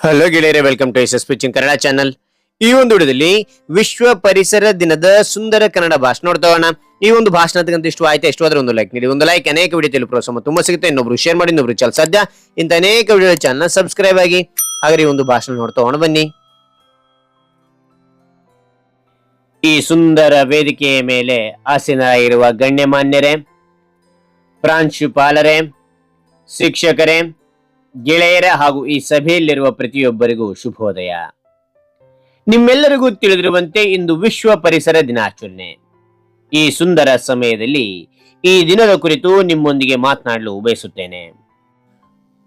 Hello ಗೆಳೆಯರೇ welcome to S S pitching Kannada channel ಈ ಒಂದು ವಿಡಿಯೋದಲ್ಲಿ ವಿಶ್ವ ಪರಿಸರ ದಿನದ ಸುಂದರ ಕನ್ನಡ ಭಾಷಣ ನೋಡ್ತಾ ಹೋಗೋಣ. ಈ ಒಂದು ಭಾಷಣದಂತ ಇಷ್ಟು ಆಯ್ತಾ? ಎಷ್ಟು ಆದ್ರೆ ಒಂದು ಲೈಕ್ ನೀಡಿ. ಒಂದು ಲೈಕ್ ಅನೇಕ ವಿಡಿಯೋ ತಿಳಿದು ಪ್ರೋತ್ಸಾಹ ತುಂಬಾ ಸಿಗುತ್ತೆ. ಇನ್ನೊಬ್ರು ಶೇರ್ ಮಾಡಿ, ಇನ್ನೊಬ್ರು ಚಾಲ್ ಸದ್ಯ ಇಂತ ಅನೇಕ ವಿಡಿಯೋ ಚಾನಲ್ ಸಬ್ಸ್ಕ್ರೈಬ್ ಆಗಿ ಹಾಗೆ ಈ ಒಂದು ಭಾಷಣ ನೋಡ್ತಾ ಹೋಗೋಣ. ಬನ್ನಿ. ಈ ಸುಂದರ ವೇದಿಕೆಯ ಮೇಲೆ ಆಸೀನರಾಗಿರುವ ಗಣ್ಯಮಾನ್ಯರೇ, ಪ್ರಾಂಶುಪಾಲರೇ, ಶಿಕ್ಷಕರೇ ಗೆಳೆಯರ ಹಾಗೂ ಈ ಸಭೆಯಲ್ಲಿರುವ ಪ್ರತಿಯೊಬ್ಬರಿಗೂ ಶುಭೋದಯ. ನಿಮ್ಮೆಲ್ಲರಿಗೂ ತಿಳಿದಿರುವಂತೆ ಇಂದು ವಿಶ್ವ ಪರಿಸರ ದಿನಾಚರಣೆ. ಈ ಸುಂದರ ಸಮಯದಲ್ಲಿ ಈ ದಿನದ ಕುರಿತು ನಿಮ್ಮೊಂದಿಗೆ ಮಾತನಾಡಲು ಬಯಸುತ್ತೇನೆ.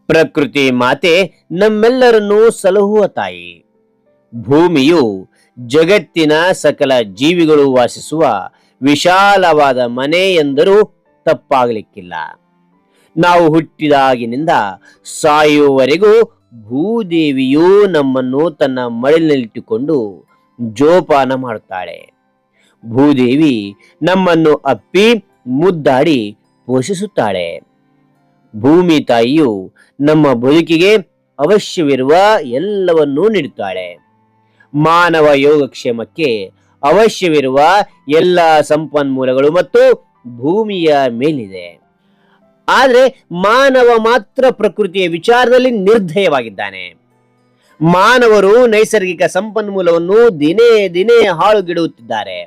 ಪ್ರಕೃತಿ ಮಾತೆ, ನಮ್ಮೆಲ್ಲರನ್ನೂ ಸಲಹುವ ತಾಯಿ. ಭೂಮಿಯು ಜಗತ್ತಿನ ಸಕಲ ಜೀವಿಗಳು ವಾಸಿಸುವ ವಿಶಾಲವಾದ ಮನೆ ಎಂದರೂ ತಪ್ಪಾಗಲಿಕ್ಕಿಲ್ಲ. ನಾವು ಹುಟ್ಟಿದಾಗಿನಿಂದ ಸಾಯುವವರೆಗೂ ಭೂದೇವಿಯು ನಮ್ಮನ್ನು ತನ್ನ ಮಡಿಲಿನಲ್ಲಿಟ್ಟುಕೊಂಡು ಜೋಪಾನ ಮಾಡುತ್ತಾಳೆ. ಭೂದೇವಿ ನಮ್ಮನ್ನು ಅಪ್ಪಿ, ಮುದ್ದಾಡಿ ಪೋಷಿಸುತ್ತಾಳೆ. ಭೂಮಿ ತಾಯಿಯು ನಮ್ಮ ಬದುಕಿಗೆ ಅವಶ್ಯವಿರುವ ಎಲ್ಲವನ್ನೂ ನೀಡುತ್ತಾಳೆ. ಮಾನವ ಯೋಗಕ್ಷೇಮಕ್ಕೆ ಅವಶ್ಯವಿರುವ ಎಲ್ಲ ಸಂಪನ್ಮೂಲಗಳು ಮತ್ತು ಭೂಮಿಯ ಮೇಲಿದೆ. ಆದರೆ ಮಾನವ ಮಾತ್ರ ಪ್ರಕೃತಿಯ ವಿಚಾರದಲ್ಲಿ ನಿರ್ಧಯವಾಗಿದ್ದಾನೆ. ಮಾನವರು ನೈಸರ್ಗಿಕ ಸಂಪನ್ಮೂಲವನ್ನು ದಿನೇ ದಿನೇ ಹಾಳುಗೆಡುತ್ತಿದ್ದಾರೆ.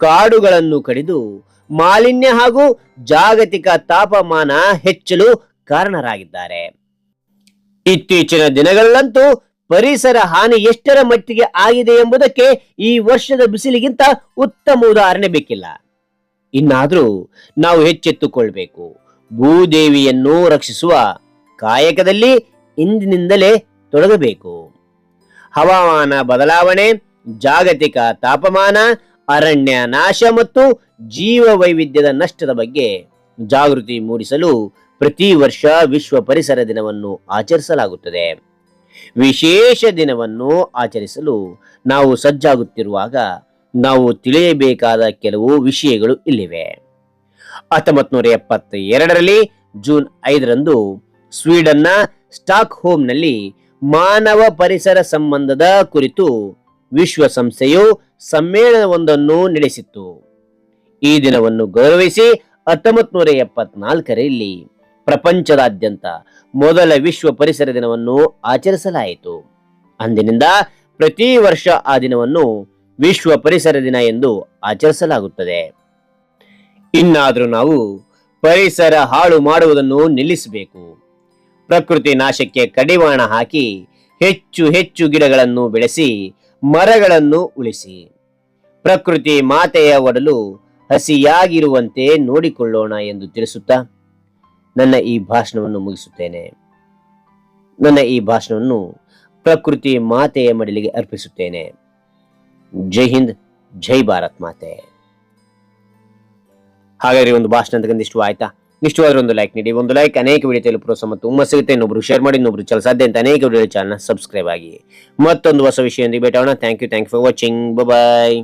ಕಾಡುಗಳನ್ನು ಕಡಿದು ಮಾಲಿನ್ಯ ಹಾಗೂ ಜಾಗತಿಕ ತಾಪಮಾನ ಹೆಚ್ಚಲು ಕಾರಣರಾಗಿದ್ದಾರೆ. ಇತ್ತೀಚಿನ ದಿನಗಳಲ್ಲಂತೂ ಪರಿಸರ ಹಾನಿ ಎಷ್ಟರ ಮಟ್ಟಿಗೆ ಆಗಿದೆ ಎಂಬುದಕ್ಕೆ ಈ ವರ್ಷದ ಬಿಸಿಲಿಗಿಂತ ಉತ್ತಮ ಉದಾಹರಣೆ ಬೇಕಿಲ್ಲ. ಇನ್ನಾದರೂ ನಾವು ಎಚ್ಚೆತ್ತುಕೊಳ್ಬೇಕು ಭೂದೇವಿಯನ್ನು ರಕ್ಷಿಸುವ ಕಾಯಕದಲ್ಲಿ ಇಂದಿನಿಂದಲೇ ತೊಡಗಬೇಕು. ಹವಾಮಾನ ಬದಲಾವಣೆ, ಜಾಗತಿಕ ತಾಪಮಾನ, ಅರಣ್ಯ ನಾಶ ಮತ್ತು ಜೀವ ವೈವಿಧ್ಯದ ನಷ್ಟದ ಬಗ್ಗೆ ಜಾಗೃತಿ ಮೂಡಿಸಲು ಪ್ರತಿ ವರ್ಷ ವಿಶ್ವ ಪರಿಸರ ದಿನವನ್ನು ಆಚರಿಸಲಾಗುತ್ತದೆ. ವಿಶೇಷ ದಿನವನ್ನು ಆಚರಿಸಲು ನಾವು ಸಜ್ಜಾಗುತ್ತಿರುವಾಗ ನಾವು ತಿಳಿಯಬೇಕಾದ ಕೆಲವು ವಿಷಯಗಳು ಇಲ್ಲಿವೆ. ಹತ್ತೊಂಬತ್ ನೂರ ಎಪ್ಪತ್ತ ಎರಡರಲ್ಲಿ ಜೂನ್ ಐದರಂದು ಸ್ವೀಡನ್ನ ಸ್ಟಾಕ್ ಹೋಮ್ನಲ್ಲಿ ಮಾನವ ಪರಿಸರ ಸಂಬಂಧದ ಕುರಿತು ವಿಶ್ವಸಂಸ್ಥೆಯು ಸಮ್ಮೇಳನವೊಂದನ್ನು ನಡೆಸಿತ್ತು. ಈ ದಿನವನ್ನು ಗೌರವಿಸಿ ಹತ್ತೊಂಬತ್ ನೂರ ಎಪ್ಪತ್ನಾಲ್ಕರಲ್ಲಿ ಪ್ರಪಂಚದಾದ್ಯಂತ ಮೊದಲ ವಿಶ್ವ ಪರಿಸರ ದಿನವನ್ನು ಆಚರಿಸಲಾಯಿತು. ಅಂದಿನಿಂದ ಪ್ರತಿ ವರ್ಷ ಆ ದಿನವನ್ನು ವಿಶ್ವ ಪರಿಸರ ದಿನ ಎಂದು ಆಚರಿಸಲಾಗುತ್ತದೆ. ಇನ್ನಾದರೂ ನಾವು ಪರಿಸರ ಹಾಳು ಮಾಡುವುದನ್ನು ನಿಲ್ಲಿಸಬೇಕು. ಪ್ರಕೃತಿ ನಾಶಕ್ಕೆ ಕಡಿವಾಣ ಹಾಕಿ ಹೆಚ್ಚು ಹೆಚ್ಚು ಗಿಡಗಳನ್ನು ಬೆಳೆಸಿ ಮರಗಳನ್ನು ಉಳಿಸಿ. ಪ್ರಕೃತಿ ಮಾತೆಯ ಒಡಲು ಹಸಿಯಾಗಿರುವಂತೆ ನೋಡಿಕೊಳ್ಳೋಣ ಎಂದು ತಿಳಿಸುತ್ತಾ ನನ್ನ ಈ ಭಾಷಣವನ್ನು ಮುಗಿಸುತ್ತೇನೆ. ನನ್ನ ಈ ಭಾಷಣವನ್ನು ಪ್ರಕೃತಿ ಮಾತೆಯ ಮಡಿಲಿಗೆ ಅರ್ಪಿಸುತ್ತೇನೆ. ಜೈ ಹಿಂದ್, ಜೈ ಭಾರತ್ ಮಾತೆ. ಹಾಗಾದ್ರೆ ಒಂದು ಭಾಷಣ ಅಂತಕ್ಕಂಥ ಇಷ್ಟು ಆಯ್ತಾ? ಇಷ್ಟವಾದ್ರೆ ಒಂದು ಲೈಕ್ ನೀಡಿ. ಒಂದು ಲೈಕ್ ಅನೇಕ ವಿಡಿಯೋ ತಲುಪ ಪ್ರೋತ್ಸಾಹ ತುಂಬ ಸಿಗುತ್ತೆ. ಇನ್ನೊಬ್ರು ಶೇರ್ ಮಾಡಿ, ಇನ್ನೊಬ್ರು ಚಲ ಸಾಧ್ಯ ಅಂತ ಅನೇಕ ವಿಡಿಯೋ ಚಾನಲ್ ಸಬ್ಸ್ಕ್ರೈಬ್ ಆಗಿ. ಮತ್ತೊಂದು ಹೊಸ ವಿಷಯದೊಂದಿಗೆ ಭೇಟಾಗೋಣ thank you thank you for watching bye